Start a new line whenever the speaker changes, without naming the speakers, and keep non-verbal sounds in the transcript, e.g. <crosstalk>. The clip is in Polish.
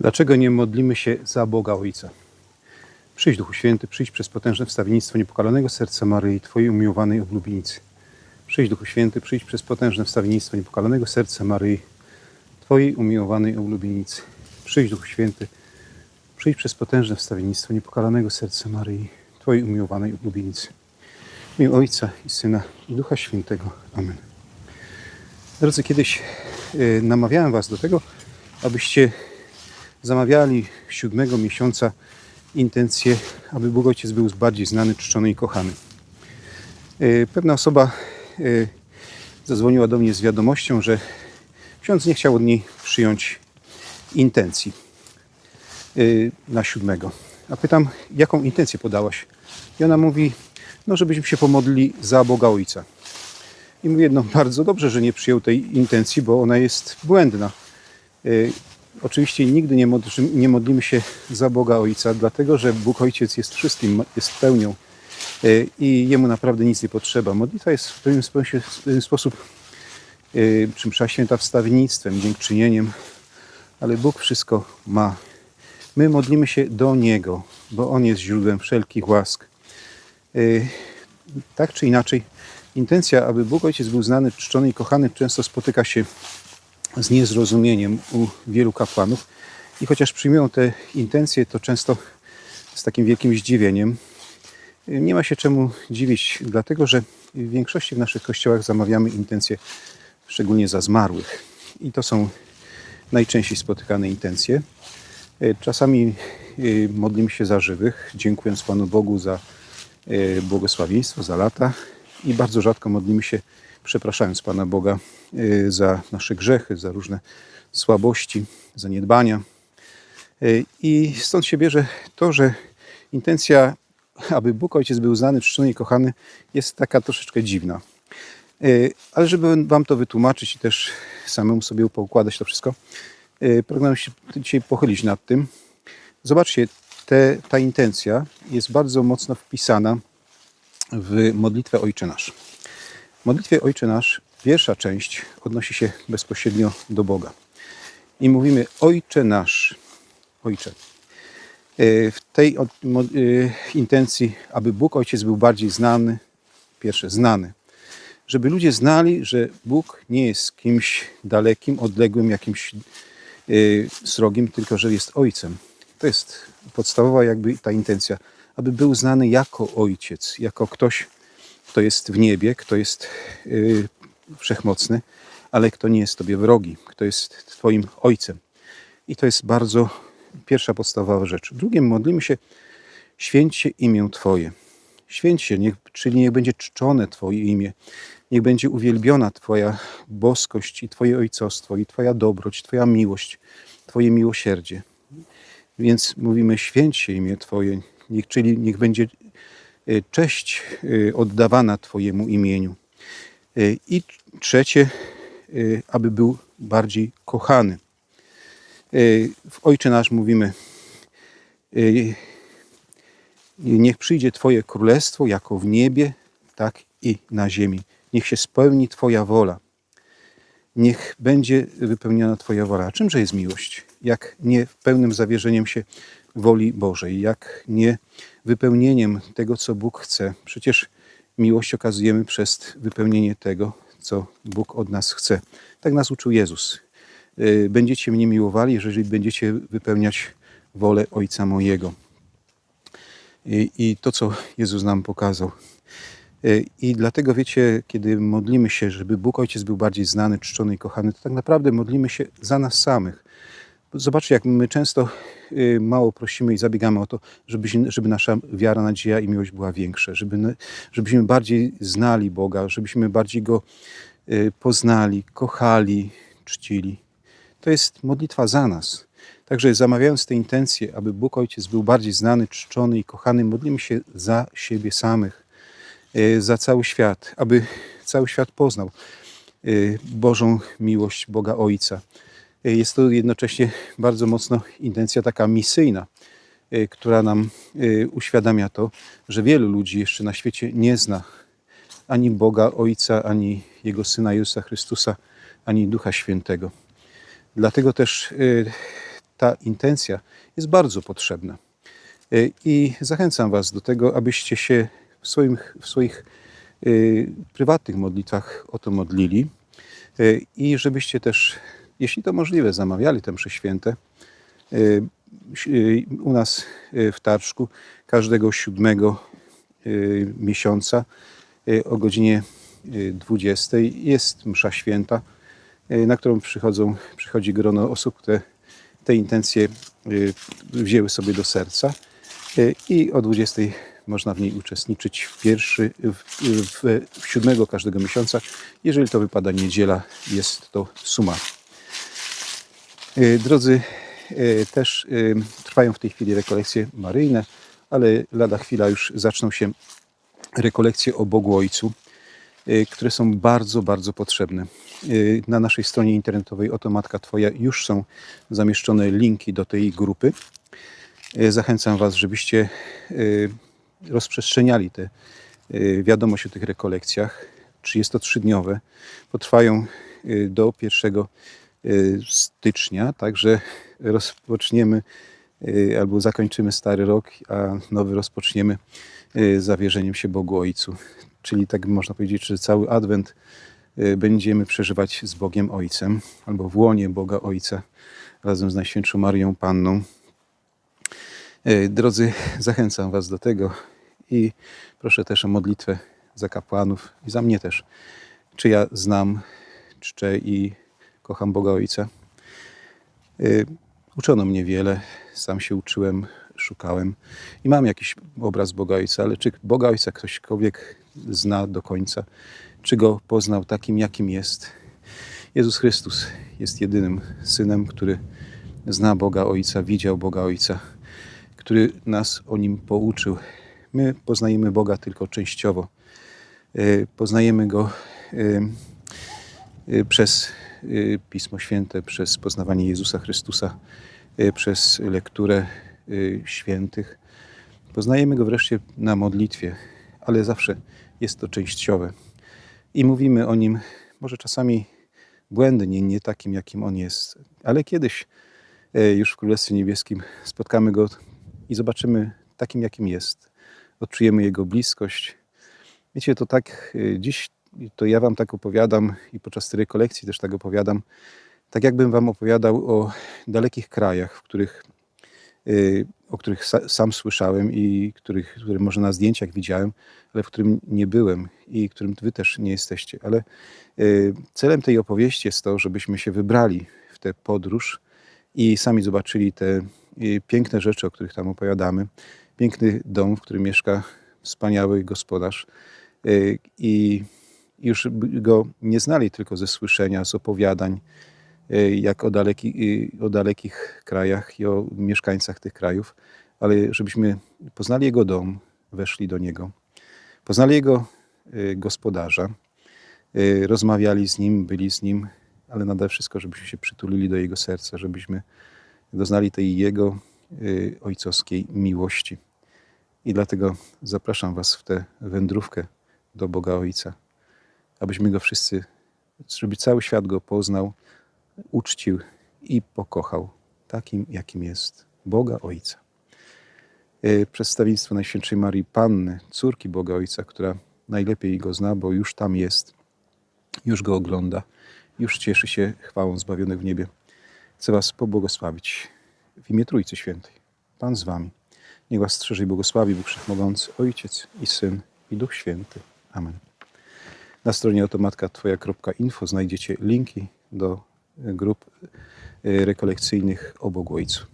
Dlaczego nie modlimy się za Boga Ojca? Przyjdź Duchu Święty, przyjdź przez potężne wstawiennictwo niepokalanego serca Maryi, Twojej umiłowanej oblubienicy. Przyjdź Duchu Święty, przyjdź przez potężne wstawiennictwo niepokalanego serca Maryi, Twojej umiłowanej oblubienicy. Przyjdź Duchu Święty, przyjdź przez potężne wstawiennictwo niepokalanego serca Maryi, Twojej umiłowanej oblubienicy. W Ojca i Syna i Ducha Świętego. Amen. Drodzy, kiedyś y, namawiałem Was do tego, abyście zamawiali siódmego miesiąca intencję, aby Bóg Ojciec był bardziej znany, czczony i kochany. Y, Pewna osoba y, zadzwoniła do mnie z wiadomością, że ksiądz nie chciał od niej przyjąć intencji y, na siódmego. A pytam, jaką intencję podałaś? I ona mówi, no żebyśmy się pomodlili za Boga Ojca. I mówię, no bardzo dobrze, że nie przyjął tej intencji, bo ona jest błędna. Oczywiście nigdy nie, modli, nie modlimy się za Boga Ojca, dlatego że Bóg Ojciec jest wszystkim, jest pełnią y, i Jemu naprawdę nic nie potrzeba. Modlitwa jest w pewien sposób, w pewien sposób y, czy msza święta wstawiennictwem, dziękczynieniem, ale Bóg wszystko ma. My modlimy się do Niego, bo On jest źródłem wszelkich łask. Y, Tak czy inaczej, intencja, aby Bóg Ojciec był znany, czczony i kochany, często spotyka się z niezrozumieniem u wielu kapłanów. I chociaż przyjmują te intencje, to często z takim wielkim zdziwieniem. Nie ma się czemu dziwić, dlatego że w większości w naszych kościołach zamawiamy intencje szczególnie za zmarłych. I to są najczęściej spotykane intencje. E, Czasami e, modlimy się za żywych, dziękując Panu Bogu za e, błogosławieństwo, za lata. I bardzo rzadko modlimy się, przepraszając Pana Boga e, za nasze grzechy, za różne słabości, zaniedbania. E, I stąd się bierze to, że intencja, aby Bóg Ojciec był znany, czczony i kochany, jest taka troszeczkę dziwna. E, Ale żeby Wam to wytłumaczyć i też samemu sobie poukładać to wszystko, pragnę się dzisiaj pochylić nad tym. Zobaczcie, te, ta intencja jest bardzo mocno wpisana w modlitwę Ojcze Nasz. W modlitwie Ojcze Nasz pierwsza część odnosi się bezpośrednio do Boga. I mówimy Ojcze Nasz, Ojcze. E, W tej e, intencji, aby Bóg Ojciec był bardziej znany, pierwsze, znany. Żeby ludzie znali, że Bóg nie jest kimś dalekim, odległym, jakimś e, srogim, tylko że jest Ojcem. To jest podstawowa jakby ta intencja, aby był znany jako Ojciec, jako ktoś, kto jest w niebie, kto jest y, wszechmocny, ale kto nie jest Tobie wrogi, kto jest Twoim Ojcem. I to jest bardzo pierwsza podstawowa rzecz. Drugie, modlimy się, święć imię Twoje. Święć się, niech, czyli niech będzie czczone Twoje imię, niech będzie uwielbiona Twoja boskość i Twoje ojcostwo, i Twoja dobroć, Twoja miłość, Twoje miłosierdzie. Więc mówimy, święć się imię Twoje, niech, czyli niech będzie cześć y, oddawana Twojemu imieniu. Y, I trzecie, y, aby był bardziej kochany. Y, W Ojcze Nasz mówimy, y, niech przyjdzie Twoje królestwo jako w niebie, tak i na ziemi. Niech się spełni Twoja wola. Niech będzie wypełniona Twoja wola. A czymże jest miłość? Jak nie pełnym zawierzeniem się woli Bożej, jak nie wypełnieniem tego, co Bóg chce. Przecież miłość okazujemy przez wypełnienie tego, co Bóg od nas chce. Tak nas uczył Jezus. Y, Będziecie mnie miłowali, jeżeli będziecie wypełniać wolę Ojca mojego. I, I to, co Jezus nam pokazał. Y, I dlatego, wiecie, kiedy modlimy się, żeby Bóg Ojciec był bardziej znany, czczony i kochany, to tak naprawdę modlimy się za nas samych. Zobaczcie, jak my często y, mało prosimy i zabiegamy o to, żeby, żeby nasza wiara, nadzieja i miłość była większa, żeby, żebyśmy bardziej znali Boga, żebyśmy bardziej Go y, poznali, kochali, czcili. To jest modlitwa za nas. Także zamawiając te intencje, aby Bóg Ojciec był bardziej znany, czczony i kochany, modlimy się za siebie samych, y, za cały świat, aby cały świat poznał Bożą miłość Boga Ojca. Jest to jednocześnie bardzo mocno intencja taka misyjna, y, która nam y, uświadamia to, że wielu ludzi jeszcze na świecie nie zna ani Boga Ojca, ani Jego Syna Jezusa Chrystusa, ani Ducha Świętego. Dlatego też y, ta intencja jest bardzo potrzebna. I zachęcam Was do tego, abyście się w swoich, w swoich prywatnych modlitwach o to modlili i żebyście też, jeśli to możliwe, zamawiali te msze święte. Y, y, U nas y, w Tarczku każdego siódmego miesiąca o godzinie y, 20 jest msza święta, na którą przychodzą, przychodzi grono osób, które te intencje wzięły sobie do serca i o 20 można w niej uczestniczyć w pierwszy, w, w, w siódmego każdego miesiąca. Jeżeli to wypada niedziela, jest to suma. Y, Drodzy, y, też y, trwają w tej chwili rekolekcje maryjne, ale lada chwila już zaczną się rekolekcje o Bogu Ojcu, które są bardzo, bardzo potrzebne. Na naszej stronie internetowej Oto Matka Twoja już są zamieszczone linki do tej grupy. Zachęcam Was, żebyście rozprzestrzeniali te wiadomość o tych rekolekcjach. 33-dniowe. Potrwają do 1 y, stycznia, także <laughs> rozpoczniemy y, albo zakończymy stary rok, a nowy rozpoczniemy y, zawierzeniem się Bogu Ojcu. Czyli tak można powiedzieć, że cały Adwent y, będziemy przeżywać z Bogiem Ojcem albo w łonie Boga Ojca razem z Najświętszą Marią Panną. Drodzy, zachęcam Was do tego i proszę też o modlitwę za kapłanów i za mnie też. Czy ja znam, czczę i kocham Boga Ojca? E, Uczono mnie wiele, sam się uczyłem, szukałem i mam jakiś obraz Boga Ojca, ale czy Boga Ojca ktośkolwiek zna do końca? Czy go poznał takim, jakim jest? Jezus Chrystus jest jedynym synem, który zna Boga Ojca, widział Boga Ojca, który nas o nim pouczył. My poznajemy Boga tylko częściowo. E, Poznajemy go e, przez Pismo Święte, przez poznawanie Jezusa Chrystusa, e, przez lekturę e, świętych. Poznajemy go wreszcie na modlitwie, ale zawsze jest to częściowe. I mówimy o nim może czasami błędnie, nie takim, jakim on jest, ale kiedyś e, już w Królestwie Niebieskim spotkamy go i zobaczymy takim, jakim jest. Odczujemy jego bliskość. Wiecie, to tak e, dziś to ja wam tak opowiadam i podczas tej rekolekcji też tak opowiadam, tak jakbym wam opowiadał o dalekich krajach, w których, y, o których sa, sam słyszałem i których, które może na zdjęciach widziałem, ale w którym nie byłem i którym wy też nie jesteście. Ale y, celem tej opowieści jest to, żebyśmy się wybrali w tę podróż i sami zobaczyli te y, piękne rzeczy, o których tam opowiadamy. Piękny dom, w którym mieszka wspaniały gospodarz i już go nie znali tylko ze słyszenia, z opowiadań, y, jak o, daleki, y, o dalekich krajach i o mieszkańcach tych krajów, ale żebyśmy poznali jego dom, weszli do niego, poznali jego y, gospodarza, rozmawiali z nim, byli z nim, ale nade wszystko, żebyśmy się przytulili do jego serca, żebyśmy doznali tej jego ojcowskiej miłości. I dlatego zapraszam Was w tę wędrówkę do Boga Ojca, abyśmy go wszyscy, żeby cały świat go poznał, uczcił i pokochał takim, jakim jest Boga Ojca. Y, Przedstawieństwo Najświętszej Marii Panny, córki Boga Ojca, która najlepiej go zna, bo już tam jest, już go ogląda, już cieszy się chwałą zbawionych w niebie. Chcę Was pobłogosławić w imię Trójcy Świętej. Pan z Wami. Niech Was strzeże i błogosławi Bóg Wszechmogący, Ojciec i Syn i Duch Święty. Amen. Na stronie otomatka.twoja.info znajdziecie linki do grup y, rekolekcyjnych o Bogu Ojcu.